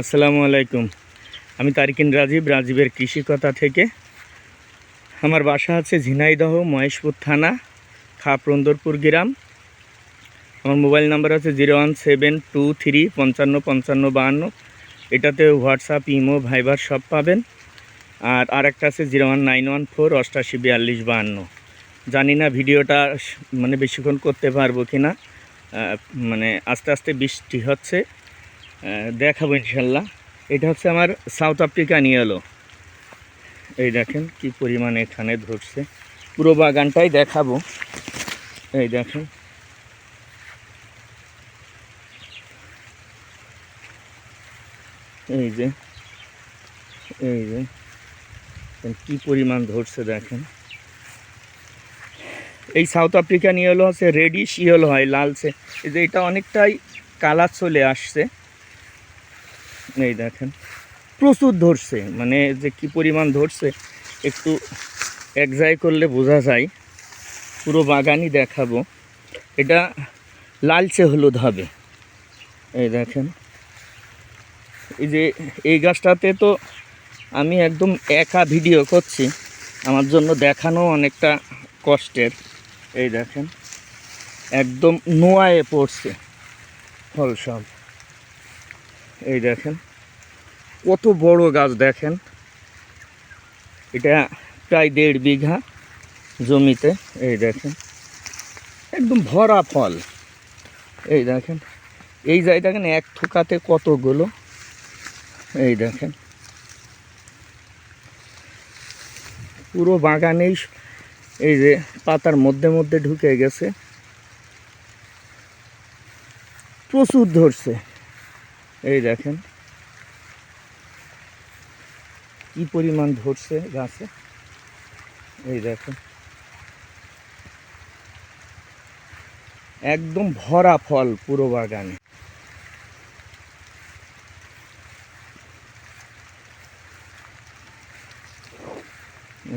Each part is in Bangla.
আসসালামু আলাইকুম। আমি তারিকিন রাজীব, রাজীবের কৃষিকতা থেকে। আমার বাসা আছে ঝিনাইদহ, মহেশপুর থানা, খাপরন্দরপুর গ্রাম। আমার মোবাইল নাম্বার আছে zero one seven two three পঞ্চান্ন পঞ্চান্ন বাহান্ন। এটাতে হোয়াটসঅ্যাপ, ইমো, ভাইবার সব পাবেন। আর আরেকটা আছে zero one nine one four অষ্টাশি বিয়াল্লিশ বাহান্ন। জানি না ভিডিওটা মানে বেশিক্ষণ করতে পারব কি না মানে আস্তে আস্তে বৃষ্টি হচ্ছে। দেখাবো ইনশাল্লাহ। এটা হচ্ছে আমার সাউথ আফ্রিকা নিয়ে এলো। এই দেখেন কি পরিমাণে এখানে ধরছে। পুরো বাগানটাই দেখাবো। এই দেখেন। এই যে এই যে কি পরিমাণ ধরছে দেখেন। এই সাউথ আফ্রিকা নিয়ে হলো হচ্ছে রেডিশ ইয়েল হয়, লালচে। এই যে এটা অনেকটাই কালার চলে আসছে। এই দেখেন, প্রচুর ধরছে মানে যে কি পরিমাণ ধরছে, একটু এক জায় করলে বোঝা যায়। পুরো বাগানই দেখাবো। এটা লালচে হলুদ হবে। এই দেখেন, এই যে এই গাছটাতে তো আমি একদম একা ভিডিও করছি, আমার জন্য দেখানো অনেকটা কষ্টের। এই দেখেন, একদম নোয়ায়ে পড়ছে ফল সব। এই দেখেন কত বড় গাছ দেখেন। এটা প্রায় দেড় বিঘা জমিতে, এই দেখেন। একদম ভরা ফল। এই দেখেন, এই যাই দেখেন এক থোকাতে কতগুলো। এই দেখেন। পুরো বাগানেই এই যে পাতার মধ্যে মধ্যে ঢুকে গেছে। প্রচুর ধরছে। এই দেখেন। কি পরিমাণ ধরছে গাছে? এই দেখেন একদম ভরা ফল পুরো বাগানে।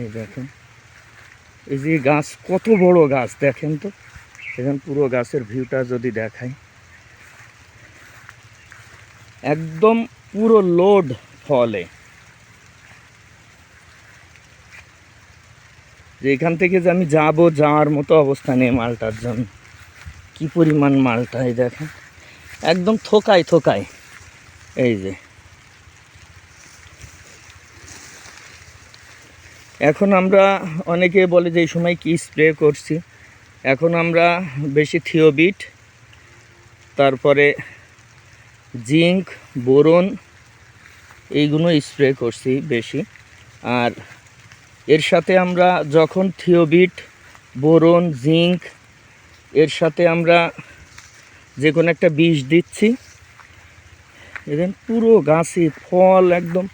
এই দেখেন এই যে গাছ, কত বড় গাছ দেখেন তো? দেখেন পুরো গাছের ভিউটা যদি দেখাই। একদম পুরো লোড ফলে। যে এখান থেকে যে আমি যাব যাওয়ার মতো অবস্থা নেই মালটার জন্য। কি পরিমাণ মালটা, এই দেখেন। একদম থোকায় থোকায়। এই যে। এখন আমরা, অনেকে বলে যে এই সময় কি স্প্রে করছি। এখন আমরা বেশি থিওবিট, তারপরে জিঙ্ক, বোরন এইগুলো স্প্রে করছি বেশি। আর এর সাথে আমরা যখন থিওবিট, বোরন, জিঙ্ক, এর সাথে আমরা যে কোনো একটা বিষ দিচ্ছি, দেখেন পুরো গাছে ফল একদম,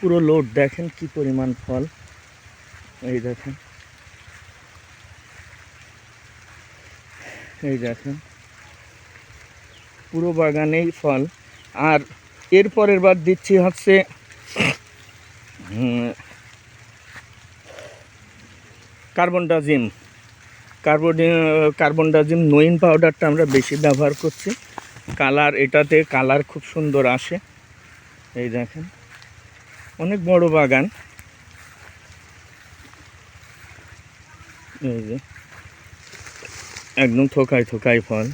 পুরো লোড, দেখেন কি পরিমাণ ফল, এই দেখেন। এই দেখেন। পুরো বাগানেই ফল। আর এর পরের বার দিচ্ছি হচ্ছে হুম, carbendazim carbon carbendazim নইন পাউডারটা আমরা বেশি ব্যবহার করছি। কালার এটাতে কালার খুব সুন্দর আসে। এই দেখেন। অনেক বড় বাগান। এই যে। একদম থোকায় থোকায় ফল।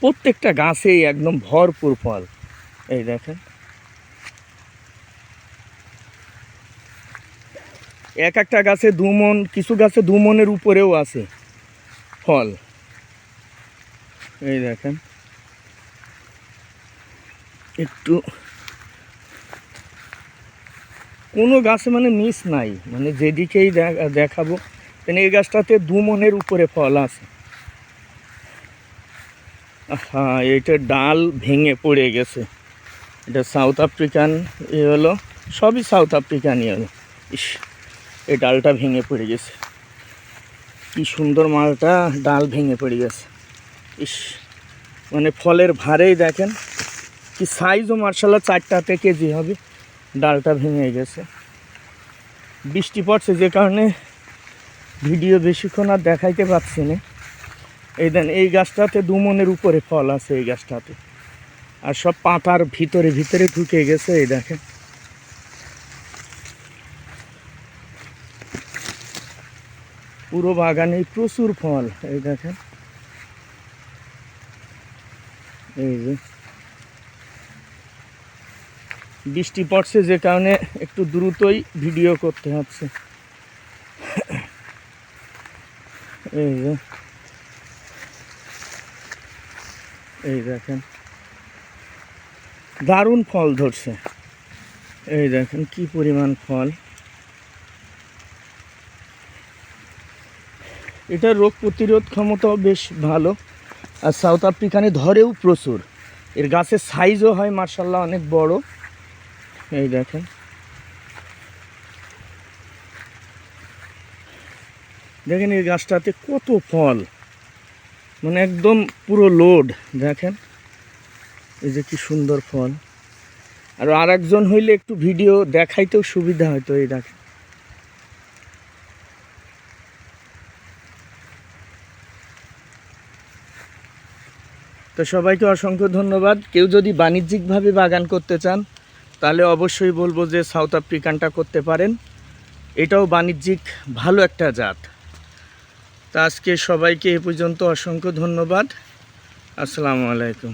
প্রত্যেকটা গাছেই একদম ভরপুর ফল। এই দেখেন। এক একটা গাছে দু মন, কিছু গাছে দু মনের উপরেও আছে ফল। এই দেখেন। একটু কোনো গাছে মানে মিস নাই মানে যেদিকেই দেখাবো মানে এই গাছটাতে দু মনের উপরে ফল আছে। হ্যাঁ এটা ডাল ভেঙে পড়ে গেছে। এটা সাউথ আফ্রিকান এ হলো, সবই সাউথ আফ্রিকানই হলো। ইস। এই ডালটা ভেঙে পড়ে গেছে। কি সুন্দর মালটা ডাল ভেঙে পড়ে গেছে। ইস মানে ফলের ভারেই দেখেন, কি সাইজও মার্শাল্লাহ চারটাতে কেজি হবে, ডালটা ভেঙে গেছে। বৃষ্টি পড়ছে যে কারণে ভিডিও বেশিক্ষণ আর দেখাইতে পারছি না। এই দেন, এই গাছটাতে দু মনের উপরে ফল আছে এই গাছটাতে। আর সব পাতার ভিতরে ভিতরে ঢুকে গেছে, এই দেখেন। পুরো বাগানে প্রচুর ফল, এই দেখেন। এই যে। বৃষ্টি পড়ছে যে কারণে একটু দ্রুতই ভিডিও করতে হচ্ছে। এই যে। এই দেখেন। দারুণ ফল ধরছে। এই দেখেন কি পরিমাণ ফল। এটা রোগ প্রতিরোধ ক্ষমতাও বেশ ভালো। আর সাউথ আফ্রিকানে ধরেও প্রচুর। এর গাছের সাইজও হয় মার্শাল্লাহ অনেক বড়। এই দেখেন। দেখেন এই গাছটাতে কত ফল। মানে একদম পুরো লোড দেখেন। এই যে কি সুন্দর ফল। আর আর একজন হইলে একটু ভিডিও দেখাইতেও সুবিধা হয়তো এই দেখেন। তো সবাইকে অসংখ্য ধন্যবাদ। কেউ যদি বাণিজ্যিকভাবে বাগান করতে চান, তাহলে অবশ্যই বলব যে সাউথ আফ্রিকানটা করতে পারেন। এটাও বাণিজ্যিক ভালো একটা জাত। তা আজকে সবাইকে এ পর্যন্ত অসংখ্য ধন্যবাদ। আসসালামু আলাইকুম।